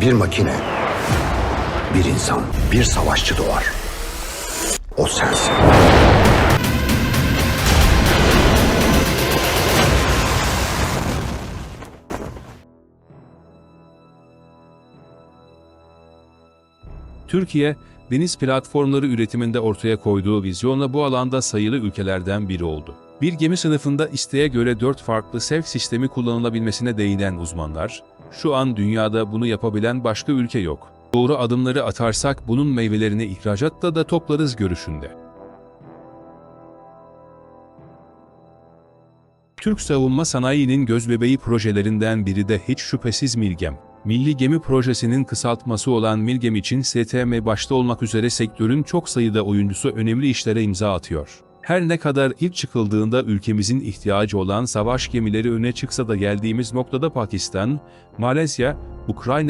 Bir makine, bir insan, bir savaşçı doğar. O sensin. Türkiye, deniz platformları üretiminde ortaya koyduğu vizyonla bu alanda sayılı ülkelerden biri oldu. Bir gemi sınıfında isteğe göre dört farklı sevk sistemi kullanılabilmesine değinen uzmanlar, şu an dünyada bunu yapabilen başka ülke yok. Doğru adımları atarsak bunun meyvelerini ihracatta da toplarız görüşünde. Türk savunma sanayinin gözbebeği projelerinden biri de hiç şüphesiz Milgem. Milli Gemi Projesi'nin kısaltması olan Milgem için STM başta olmak üzere sektörün çok sayıda oyuncusu önemli işlere imza atıyor. Her ne kadar ilk çıkıldığında ülkemizin ihtiyacı olan savaş gemileri öne çıksa da geldiğimiz noktada Pakistan, Malezya, Ukrayna